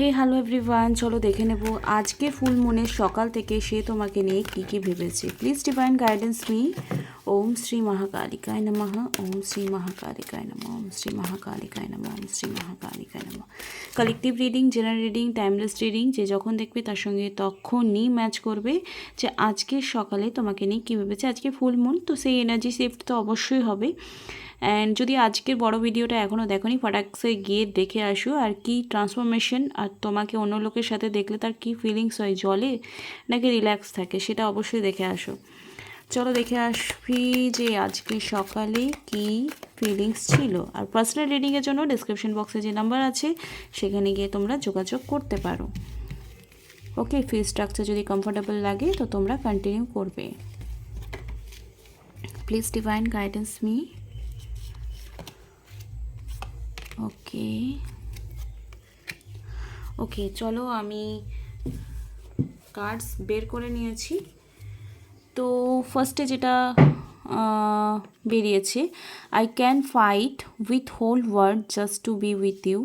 হে hello everyone চলো দেখে নেব আজকে ফুল মনে সকাল থেকে সে তোমাকে নিয়ে কী কী ভেবেছে। Please divine guidance me Om Shri মহাকালিকায় নমঃ ওম শ্রী মহাকালিকায় নমঃ ওম শ্রী মহাকালিকায় নমঃ ওম শ্রী মহাকালিকায় নমঃ collective reading general reading timeless reading যে যখন দেখবে তার সঙ্গে তখনই ম্যাচ করবে যে আজকের সকালে তোমাকে নিয়ে কী ভেবেছে। আজকে ফুল মুন তো সেই এনার্জি শিফট তো অবশ্যই হবে। অ্যান্ড যদি আজকের বড় ভিডিওটা এখনও দেখোনি, ফটাক্সে গিয়ে দেখে আসো আর কি ট্রান্সফরমেশন আর তোমাকে অন্য লোকের সাথে দেখলে তার কি ফিলিংস হয়? জলে নাকি রিল্যাক্স থাকে? সেটা অবশ্যই দেখে আসো। চলো দেখে আসবি যে আজকে সকালে কি ফিলিংস ছিল। আর পার্সোনাল রিডিংয়ের জন্য ডিসক্রিপশন বক্সে যে নাম্বার আছে, সেখানে গিয়ে তোমরা যোগাযোগ করতে পারো। ওকে ফি স্ট্রাকচার যদি কমফোর্টেবল লাগে, তো তোমরা কন্টিনিউ করবে। Please divine guidance me okay okay চলো আমি কার্ডস বের করে নিয়েছি। তো ফার্স্টে যেটা বেরিয়েছে I can fight with whole world just to be with you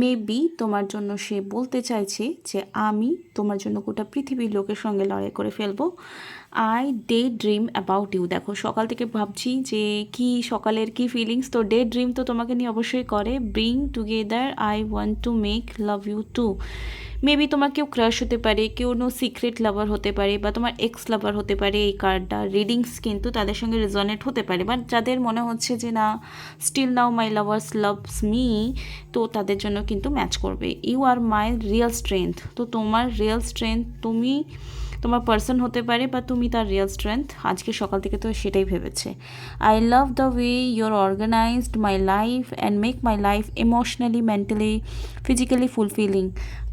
maybe তোমার জন্য সে বলতে চাইছে যে, আমি তোমার জন্য গোটা পৃথিবীর লোকের সঙ্গে লড়াই করে ফেলব। I day dream about you দেখো, সকাল থেকে ভাবছি যে, কি সকালের কি ফিলিংস তো ডে ড্রিম তো তোমাকে নিয়ে অবশ্যই করে। Bring together I want to make love you too maybe তোমার কেউ ক্রাশ হতে পারে, কেউ নো সিক্রেট লাভার হতে পারে বা তোমার এক্স লাভার হতে পারে এই কার্ডটা রিডিংস কিন্তু তাদের সঙ্গে রেজনেট হতে পারে। বা যাদের মনে হচ্ছে যে না still now my lovers loves me তো তাদের জন্য কিন্তু ম্যাচ করবে। You are my real strength তো তোমার রিয়েল স্ট্রেংথ তুমি তোমার পার্সন হতে পারে বা তুমি তার রিয়েল স্ট্রেংথ আজকে সকাল থেকে তো সেটাই ভেবেছে। I love the way your organized my life and make my life emotionally mentally physically fulfilling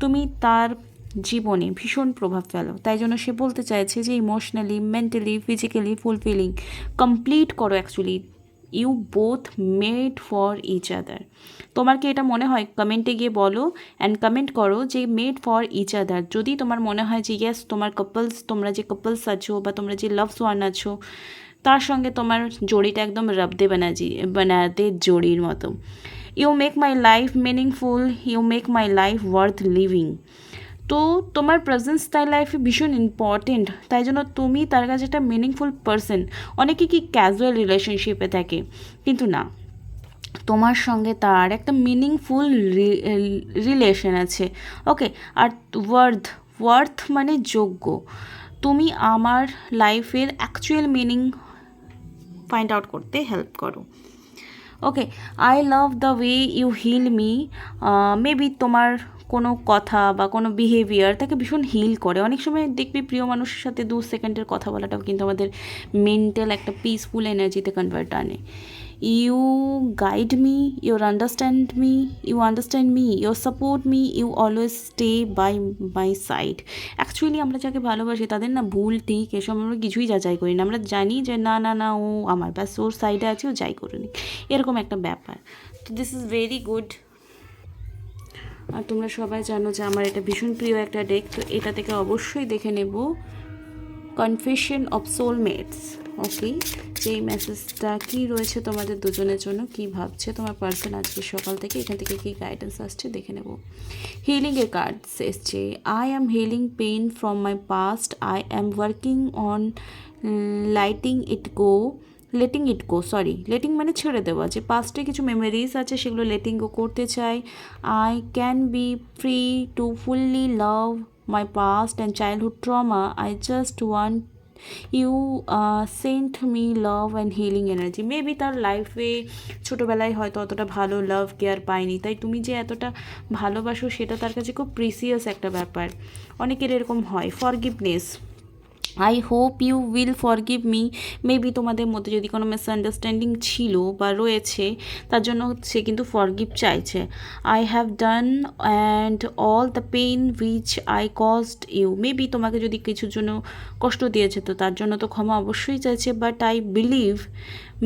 তুমি তার জীবনে ভীষণ প্রভাব ফেলো। তাই জন্য সে বলতে চাইছে যে emotionally mentally physically fulfilling complete করো actually you both made for each other. তোমার কি এটা মনে হয়, কমেন্টে গিয়ে বলো অ্যান্ড কমেন্ট করো যে মেড ফর ইচ আদার। যদি তোমার মনে হয় যে ইয়েস তোমার কাপলস তোমরা যে কাপলস আছো বা তোমরা যে লাভস ওয়ান আছো, তার সঙ্গে তোমার জড়িটা একদম রবদে বানাজি, বানাতে জড়ির মতো। You make my life meaningful you make my life worth living তো তোমার প্রেজেন্স তার লাইফে ভীষণ ইম্পর্টেন্ট তাই জন্য তুমি তার কাছে একটা মিনিংফুল পারসন অনেকে কি ক্যাজুয়াল রিলেশনশিপে থাকে, কিন্তু না। তোমার সঙ্গে তার একটা মিনিংফুল রিলেশন আছে ওকে আর ওয়ার্থ ওয়ার্থ মানে যোগ্য। তুমি আমার লাইফের অ্যাকচুয়াল মিনিং ফাইন্ড আউট করতে হেল্প করো okay I love the way you heal me maybe তোমার কথা বা কোনো বিহেভিয়ার তাকে ভীষণ হিল করে। অনেক সময় দেখবি প্রিয় মানুষের সাথে দু সেকেন্ডের কথা বলাটাও কিন্তু আমাদের মেন্টাল একটা পিসফুল এনার্জিতে কনভার্ট আনে। You guide me your understand me you understand me your support me you always stay by my side actually আমরা যাকে ভালোবাসি, তাদের না ভুল, ঠিক এসব আমরা কিছুই যাচাই করি না। আমরা জানি যে না না না, ও আমার ব্যাস, ওর সাইডে আছে, ও যাই করে নিক এরকম একটা ব্যাপার। তো দিস ইজ ভেরি গুড আর তোমরা সবাই জানো যে আমার এটা ভীষণ প্রিয় একটা ডেক তো এটা থেকে অবশ্যই দেখে নেব কনফেশন অফ সোলমেটস ওকে যেই মেসেজটা কী রয়েছে তোমাদের দুজনের জন্য, কি ভাবছে তোমার পার্সন আজকে সকাল থেকে, এখান থেকে কী গাইডেন্স আসছে দেখে নেব। হিলিং হিলিংয়ের কার্ডস এসছে। I am healing pain from my past I am working on lighting it go letting it go sorry letting মানে ছেড়ে দেওয়া, যে পাস্টে কিছু মেমোরিজ আছে সেগুলো লেটিং গো করতে চাই। I can be free to fully love my past and childhood trauma I just want you sent me love and healing energy maybe তার লাইফে ছোটোবেলায় হয়তো অতটা ভালো লাভ কেয়ার পায়নি, তাই তুমি যে এতটা ভালোবাসো সেটা তার কাছে খুব প্রিসিয়াস একটা ব্যাপার। অনেকের এরকম হয় forgiveness I hope you will forgive me maybe তোমাদের মধ্যে যদি কোনো মিসআন্ডারস্ট্যান্ডিং ছিল বা রয়েছে, তার জন্য সে কিন্তু ফরগিভ চাইছে। I have done and all the pain which I caused you maybe তোমাকে যদি কিছুর জন্য কষ্ট দিয়েছে, তো তার জন্য তো ক্ষমা অবশ্যই চাইছে। But I believe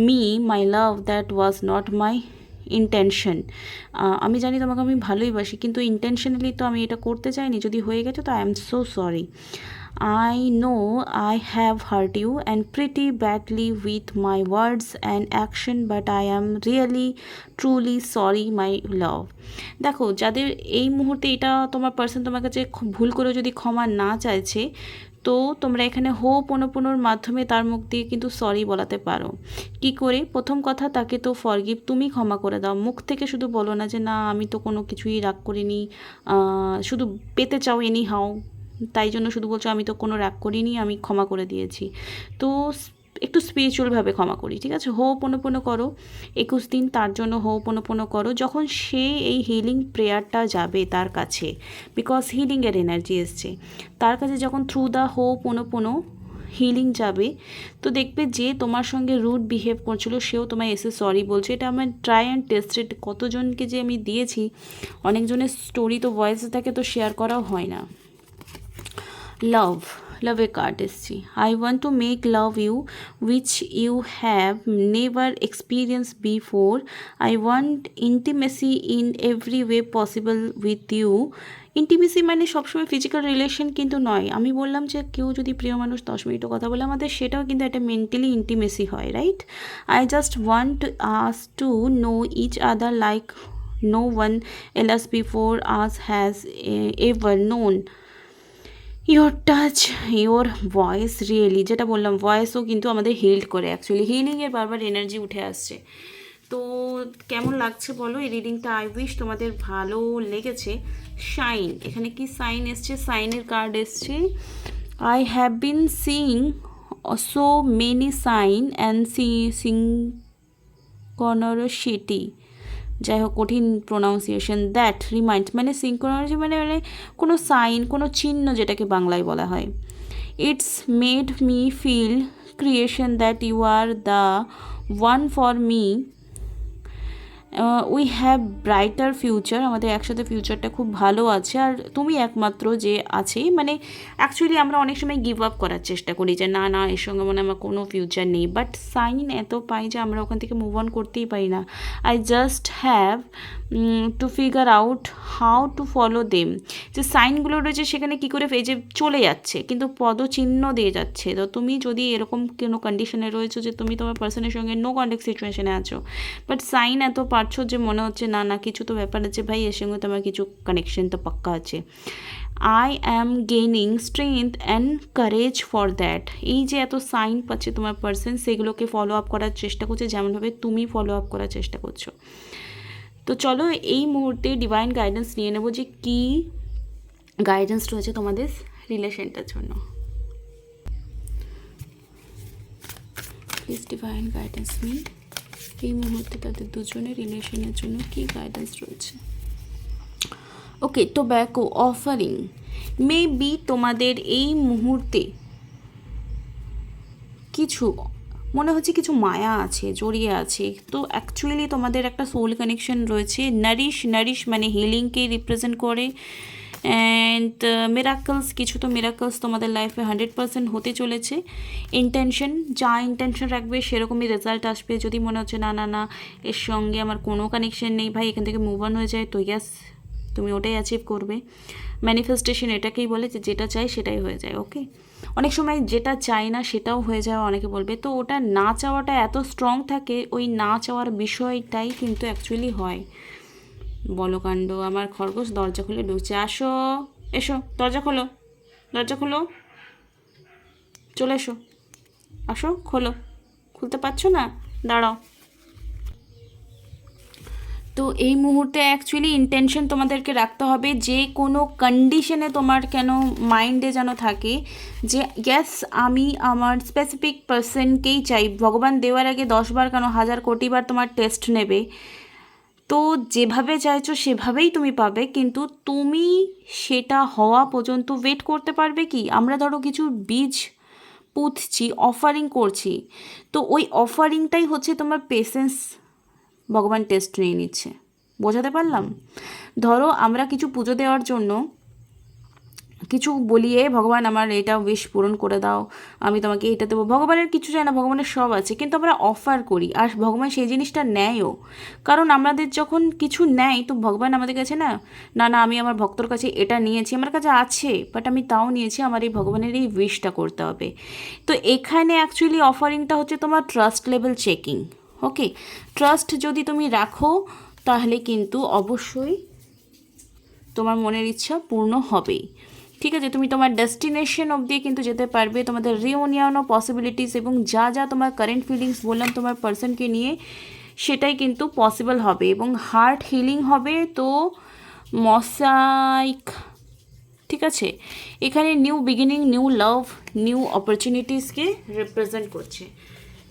me my love that was not my intention আমি জানি তোমাকে আমি ভালোই বাসি, কিন্তু ইন্টেনশনালি তো আমি এটা করতে চাইনি। যদি হয়ে গেছে, তো I am so sorry I know I have hurt you and pretty badly with my words and action, but I am really truly sorry, my love. দেখো যাদের এই মুহূর্তে এটা তোমার পার্সন তোমার কাছে ভুল করে যদি ক্ষমা না চাইছে তো তোমরা এখানে হো পনোপনোর মাধ্যমে তার মুখ দিয়ে কিন্তু সরি বলাতে পারো। কি করে? প্রথম কথা তাকে তো ফরগিভ তুমি ক্ষমা করে দাও। মুখ থেকে শুধু বলো না যে না আমি তো কোনো কিছুই রাগ করিনি শুধু পেতে চাও এনি হাও তাই জন্য শুধু বলছো, আমি তো কোনো রাগ করিনি, আমি ক্ষমা করে দিয়েছি। তো একটু স্পিরিচুয়ালভাবে ক্ষমা করি, ঠিক আছে? হো পনো করো, একুশ দিন তার জন্য হো পনো করো। যখন সে এই হিলিং প্রেয়ারটা যাবে তার কাছে বিকজ হিলিংয়ের এনার্জি এসছে, তার কাছে যখন থ্রু দ্য হো পনো হিলিং যাবে, তো দেখবে যে তোমার সঙ্গে রুড বিহেভ করছিল, সেও তোমায় এসে সরি বলছে। এটা আমার ট্রাই অ্যান্ড টেস্টেড কতজনকে যে আমি দিয়েছি, অনেকজনের স্টোরি তো ভয়েসে থাকে তো শেয়ার করাও হয় না। লাভ লাভে কার্ড এসছি I want to make love you which you have never experience before I want intimacy in every way possible with you intimacy মানে সবসময় ফিজিক্যাল রিলেশন কিন্তু নয়। আমি বললাম যে কেউ যদি প্রিয় মানুষ দশ মিনিটও কথা বলে আমাদের সেটাও কিন্তু একটা মেন্টালি ইন্টিমেসি হয় right I just want us to know each other like no one before us has eh, ever known your touch your voice really যেটা বললাম ভয়েসও কিন্তু আমাদের হিল্ড করে অ্যাকচুয়ালি হিলিংয়ের বারবার এনার্জি উঠে আসছে। তো কেমন লাগছে বলো? এই রিডিংটা আই উইশ তোমাদের ভালো লেগেছে। সাইন এখানে কি সাইন এসছে? সাইনের কার্ড এসছে। I have been seeing so many sign and synchronicity যাই হোক কঠিন প্রোনাউন্সিয়েশন দ্যাট রিমাইন্ড মানে সিঙ্কোনারিটি মানে মানে কোনো সাইন কোনো চিহ্ন যেটাকে বাংলায় বলা হয়। It's made me feel creation that you are the one for me we have brighter future আমাদের একসাথে ফিউচারটা খুব ভালো আছে। আর তুমি একমাত্র যে আছে মানে অ্যাকচুয়ালি আমরা অনেক সময় গিভ আপ করার চেষ্টা করি যে, না না, এর সঙ্গে মানে আমার কোনো ফিউচার নেই। বাট সাইন এত পাই যে, আমরা ওখান থেকে মুভ অন করতেই পারি না। I just have to figure out how to follow them যে সাইনগুলো রয়েছে, সেখানে কী করে যে, চলে যাচ্ছে, কিন্তু পদচিহ্ন দিয়ে যাচ্ছে। তো তুমি যদি এরকম কোনো কন্ডিশনে রয়েছো যে, তুমি তোমার পার্সনের সঙ্গে নো কন্ট্যাক্ট সিচুয়েশনে আছো বাট সাইন এত পারছ যে মনে হচ্ছে, না না, কিছু তো ব্যাপার আছে ভাই, এর সঙ্গে তোমার কিছু কানেকশন তো পাক্কা আছে। I am gaining strength and courage for that এই যে এত সাইন পাচ্ছে তোমার পার্সন সেগুলোকে ফলো আপ করার চেষ্টা করছে, যেমনভাবে তুমি ফলো আপ করার চেষ্টা করছ। তো চলো, এই মুহূর্তে ডিভাইন গাইডেন্স নিয়ে নেব যে কী গাইডেন্স রয়েছে তোমাদের রিলেশনটার জন্য। প্লিজ ডিভাইন গাইডেন্স মি এই মুহূর্তে তাদের দুজনের রিলেশনের জন্য কি গাইডেন্স রয়েছে? ওকে তো ব্যাকো অফারিং মে বি তোমাদের এই মুহূর্তে কিছু, মনে হচ্ছে কিছু মায়া আছে, জড়িয়ে আছে। তো অ্যাকচুয়ালি তোমাদের একটা সোল কানেকশন রয়েছে। নারিশ নারিশ মানে হিলিংকে রিপ্রেজেন্ট করে। অ্যান্ড মিরাকলস কিছু তো মিরাকলস তোমাদের লাইফে হান্ড্রেড পার্সেন্ট হতে চলেছে। ইন্টেনশন যা ইন্টেনশন রাখবে, সেরকমই রেজাল্ট আসবে। যদি মনে হচ্ছে, না না না, এর সঙ্গে আমার কোনো কানেকশন নেই, ভাই, এখান থেকে মুভ অন হয়ে যায়, তো ইয়াস তুমি ওটাই অ্যাচিভ করবে। ম্যানিফেস্টেশন এটাকেই বলে যে, যেটা চাই সেটাই হয়ে যায় ওকে অনেক সময় যেটা চাই না, সেটাও হয়ে যায়, অনেকে বলবে। তো ওটা না চাওয়াটা এত স্ট্রং থাকে, ওই না চাওয়ার বিষয়টাই কিন্তু অ্যাকচুয়ালি হয়। বলো কাণ্ড, আমার খরগোশ দরজা খুলে ঢুকছে। আসো, এসো, দরজা খোলো দরজা খোলো। চলে এসো, আসো, খোলো। খুলতে পারছ না? দাঁড়াও। তো এই মুহূর্তে অ্যাকচুয়ালি ইন্টেনশন তোমাদেরকে রাখতে হবে যে কোনো কন্ডিশনে তোমার কেন মাইন্ডে যেন থাকে যে গ্যাস আমি আমার স্পেসিফিক পার্সনকেই চাই। ভগবান দেওয়ার আগে দশবার কেন হাজার কোটিবার তোমার টেস্ট নেবে। তো যেভাবে চাইছো সেভাবেই তুমি পাবে, কিন্তু তুমি সেটা হওয়া পর্যন্ত ওয়েট করতে পারবে কি? আমরা ধরো কিছু বীজ পুঁতছি অফারিং করছি, তো ওই অফারিংটাই হচ্ছে তোমার পেশেন্স ভগবান টেস্ট নিয়ে নিচ্ছে। বোঝাতে পারলাম? ধরো আমরা কিছু পুজো দেওয়ার জন্য কিছু বলিয়ে, ভগবান আমার এটা উইশ পূরণ করে দাও, আমি তোমাকে এটা দেবো। ভগবানের কিছু চাই না, ভগবানের সব আছে, কিন্তু আমরা অফার করি, আর ভগবান সেই জিনিসটা নেয়ও। কারণ আমাদের যখন কিছু নেয়, তো ভগবান আমাদের কাছে না না না, আমি আমার ভক্তর কাছে এটা নিয়েছি, আমার কাছে আছে বাট আমি তাও নিয়েছি, আমার এই ভগবানের এই উইশটা করতে হবে। তো এখানে অ্যাকচুয়ালি অফারিংটা হচ্ছে তোমার trust level checking okay trust যদি তুমি রাখো, তাহলে কিন্তু অবশ্যই তোমার মনের ইচ্ছা পূর্ণ হবেই। ঠিক আছে, তুমি তোমার ডেস্টিনেশন অবধি কিন্তু যেতে পারবে। তোমাদের রিউনিয়ন পসিবিলিটিস এবং যা যা তোমার কারেন্ট ফিলিংস বললাম তোমার পার্সনকে নিয়ে, সেটাই কিন্তু পসিবল হবে এবং হার্ট হিলিং হবে তো মসাইক ঠিক আছে? এখানে new beginning new love new অপরচুনিটিসকে represent করছে।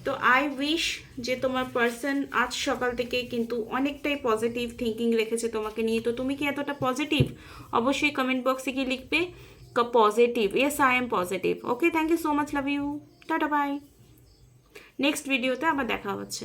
তো আই উইশ যে তোমার পার্সন আজ সকাল থেকে কিন্তু অনেকটাই পজিটিভ থিঙ্কিং রেখেছে তোমাকে নিয়ে। তো তুমি কি এতটা পজিটিভ অবশ্যই কমেন্ট বক্সে গিয়ে লিখবে positive yes I am positive okay thank you so much love you tata bye next ভিডিওতে আবার দেখা হচ্ছে।